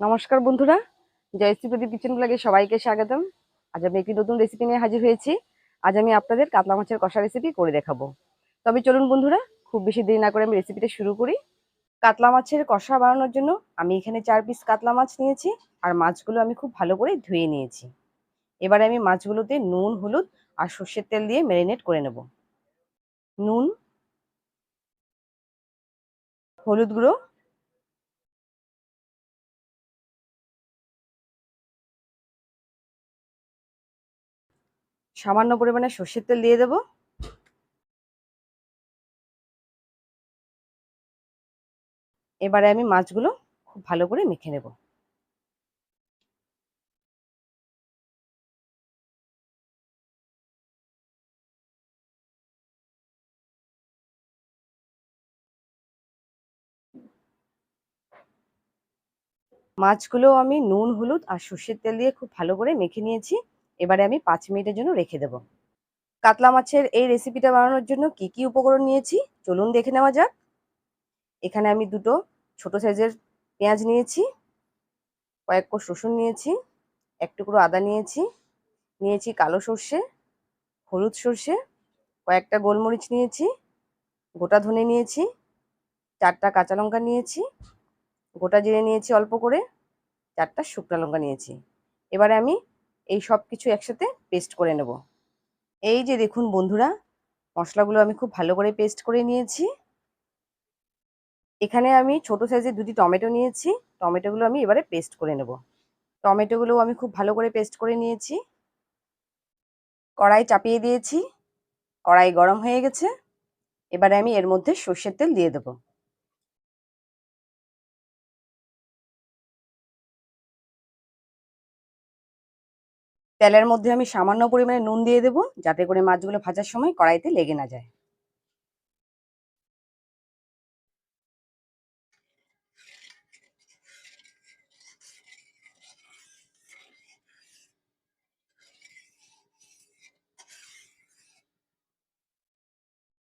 নমস্কার বন্ধুরা জয়শ্রী প্রদীপ কিচেন ব্লগে সবাইকে স্বাগতম। আজ আমি একটি নতুন রেসিপি নিয়ে হাজির হয়েছি। আজ আমি আপনাদের কাতলা মাছের কষা রেসিপি করে দেখাবো। তবে চলুন বন্ধুরা, খুব বেশি দেরি না করে আমি রেসিপিটা শুরু করি। কাতলা মাছের কষা বানানোর জন্য আমি এখানে চার পিস কাতলা মাছ নিয়েছি আর মাছগুলো আমি খুব ভালো করে ধুয়ে নিয়েছি। এবারে আমি মাছগুলোতে নুন, হলুদ আর সর্ষের তেল দিয়ে ম্যারিনেট করে নেব। নুন, হলুদ গুঁড়ো সামান্য পরিমাণে সর্ষের তেল দিয়ে দেব। এবারে আমি মাছগুলো খুব ভালো করে মেখে নেব। মাছগুলো আমি নুন, হলুদ আর সর্ষের তেল দিয়ে খুব ভালো করে মেখে নিয়েছি। এবারে আমি পাঁচ মিনিটের জন্য রেখে দেব। কাতলা মাছের এই রেসিপিটা বানানোর জন্য কি কি উপকরণ নিয়েছি? চলুন দেখে নেওয়া যাক। এখানে আমি দুটো ছোট সাইজের পেঁয়াজ নিয়েছি, কয়েক কোষ রসুন নিয়েছি, এক টুকরো আদা নিয়েছি নিয়েছি কালো সর্ষে, হলুদ সর্ষে, কয়েকটা গোলমরিচ নিয়েছি, গোটা ধনে নিয়েছি, চারটা কাঁচা লঙ্কা নিয়েছি, গোটা জিরে নিয়েছি অল্প করে, চারটা শুকনো লঙ্কা নিয়েছি। এবারে আমি এই সব কিছু একসাথে পেস্ট করে নেব। এই যে দেখুন বন্ধুরা, মশলাগুলো আমি খুব ভালো করে পেস্ট করে নিয়েছি। এখানে আমি ছোট সাইজের দুটি টমেটো নিয়েছি, টমেটোগুলো আমি এবারে পেস্ট করে নেব। টমেটোগুলো আমি খুব ভালো করে পেস্ট করে নিয়েছি। কড়াই চাপিয়ে দিয়েছি, কড়াই গরম হয়ে গেছে। এবারে আমি এর মধ্যে সর্ষের তেল দিয়ে দেবো। তেলের মধ্যে আমি সামান্য পরিমাণে নুন দিয়ে দেবো, যাতে করে মাছগুলো ভাজার সময় কড়াইতে লেগে না যায়।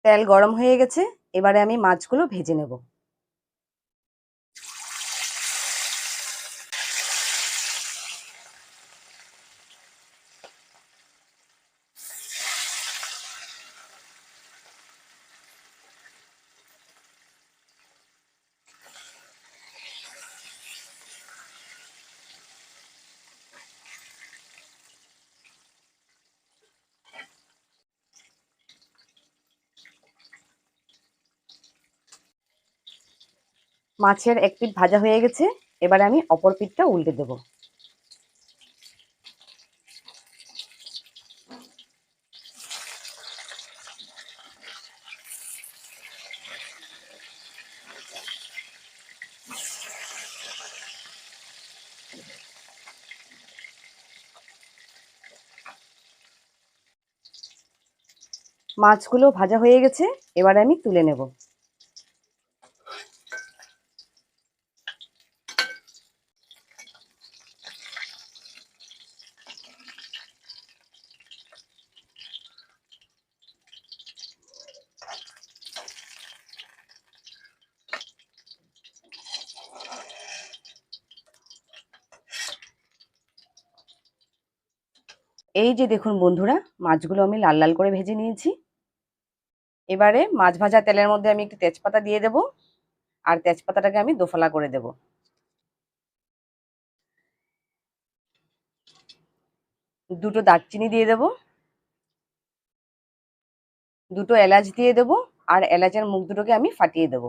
তেল গরম হয়ে গেছে, এবারে আমি মাছগুলো ভেজে নেব। মাছের এক পিঠ ভাজা হয়ে গেছে, এবারে আমি অপর পিঠটা উল্টে দেব। মাছগুলো ভাজা হয়ে গেছে, এবারে আমি তুলে নেব। এই যে দেখুন বন্ধুরা, মাছগুলো আমি লাল লাল করে ভেজে নিয়েছি। এবারে মাছ ভাজা তেলের মধ্যে আমি একটু তেজপাতা দিয়ে দেব আর তেজপাতাটাকে আমি দোফালা করে দেব। দুটো দারচিনি দিয়ে দেব। দুটো এলাচ দিয়ে দেব আর এলাচের মুখ দুটোকে আমি ফাটিয়ে দেব।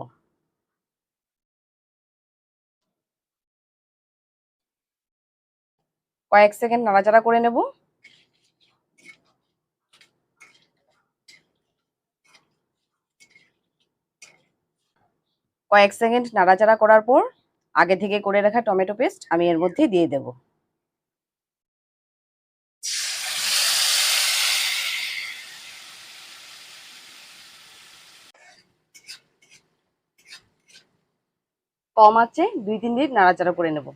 কয়েক সেকেন্ড নাড়াচাড়া করে নেব। কয়েক সেকেন্ড নাড়াচাড়া করার পর আগে থেকে করে রাখা টমেটো পেস্ট আমি এর মধ্যে দিয়ে দেব। কম আছে, দুই, তিন মিনিট নাড়াচাড়া করে নেব।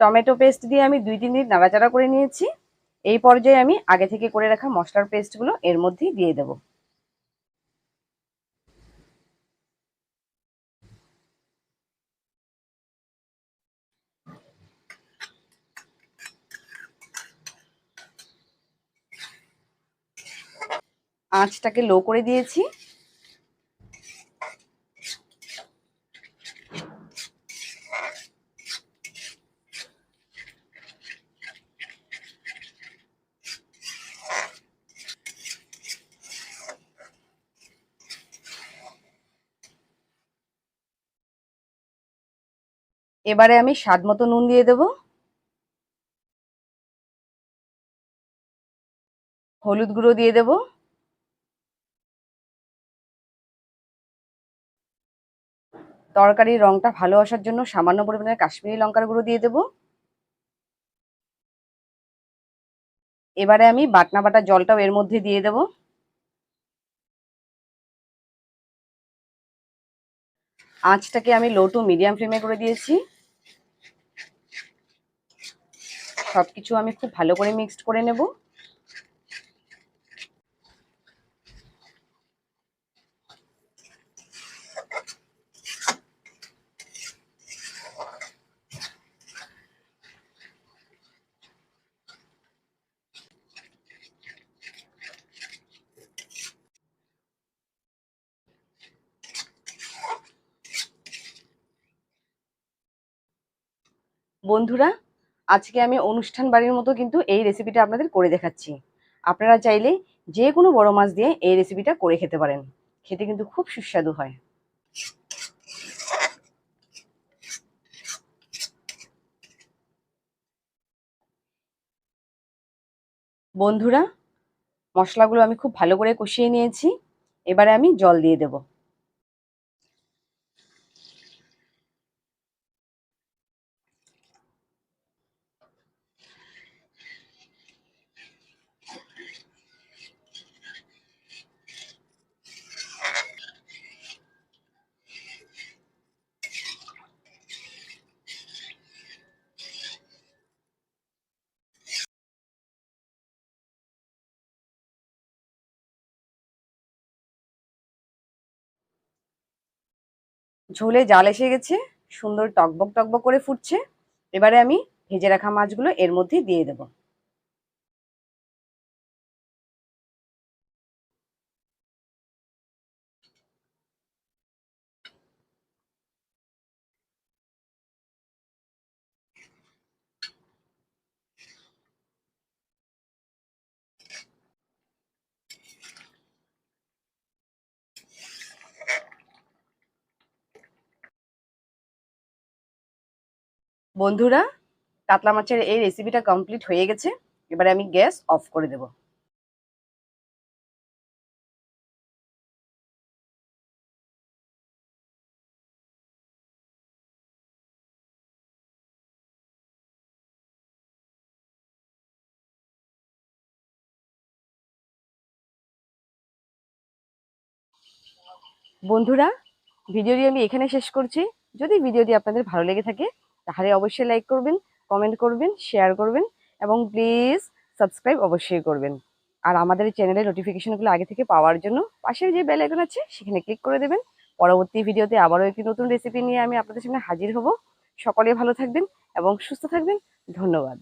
টমেটো পেস্ট দিয়ে আমি দুই, তিন মিনিট নাড়াচাড়া করে নিয়েছি। এই পর্যায়ে আমি আগে থেকে করে রাখা মশলার পেস্টগুলো এর মধ্যেই দিয়ে দেব। আঁচটাকে লো করে দিয়েছি। এবারে আমি স্বাদ মতো নুন দিয়ে দেব। হলুদ গুঁড়ো দিয়ে দেব। তরকারির রংটা ভালো আসার জন্য সামান্য পরিমাণে কাশ্মীরি লঙ্কার গুঁড়ো দিয়ে দেব। এবারে আমি বাটনা বাটা জলটাও এর মধ্যে দিয়ে দেব। আঁচটাকে আমি লো টু মিডিয়াম ফ্লেমে করে দিয়েছি। সবকিছু আমি খুব ভালো করে মিক্সড করে নেব। বন্ধুরা আজকে আমি অনুষ্ঠান বাড়ির মতো কিন্তু এই রেসিপিটা আপনাদের করে দেখাচ্ছি। আপনারা চাইলে যে কোনো বড় মাছ দিয়ে এই রেসিপিটা করে খেতে পারেন। খেতে কিন্তু খুব সুস্বাদু হয়। বন্ধুরা, মশলাগুলো আমি খুব ভালো করে কষিয়ে নিয়েছি। এবারে আমি জল দিয়ে দেবো। ঝোলে জাল এসে গেছে, সুন্দর টকবক টকবক করে ফুটছে। এবারে আমি ভেজে রাখা মাছগুলো এর মধ্যে দিয়ে দেব। বন্ধুরা, কাতলা মাছের এই রেসিপিটা কমপ্লিট হয়ে গেছে। এবারে আমি গ্যাস অফ করে দেব। বন্ধুরা ভিডিওটি আমি এখানে শেষ করছি। যদি ভিডিওটি আপনাদের ভালো লেগে থাকে তাহলে অবশ্যই লাইক করবেন কমেন্ট করবেন শেয়ার করবেন এবং প্লিজ সাবস্ক্রাইব অবশ্যই করবেন। আর আমাদের চ্যানেলের নোটিফিকেশানগুলো আগে থেকে পাওয়ার জন্য পাশের যে বেল আইকন আছে সেখানে ক্লিক করে দেবেন। পরবর্তী ভিডিওতে আবারও একটি নতুন রেসিপি নিয়ে আমি আপনাদের সামনে হাজির হব। সকলে ভালো থাকবেন এবং সুস্থ থাকবেন। ধন্যবাদ।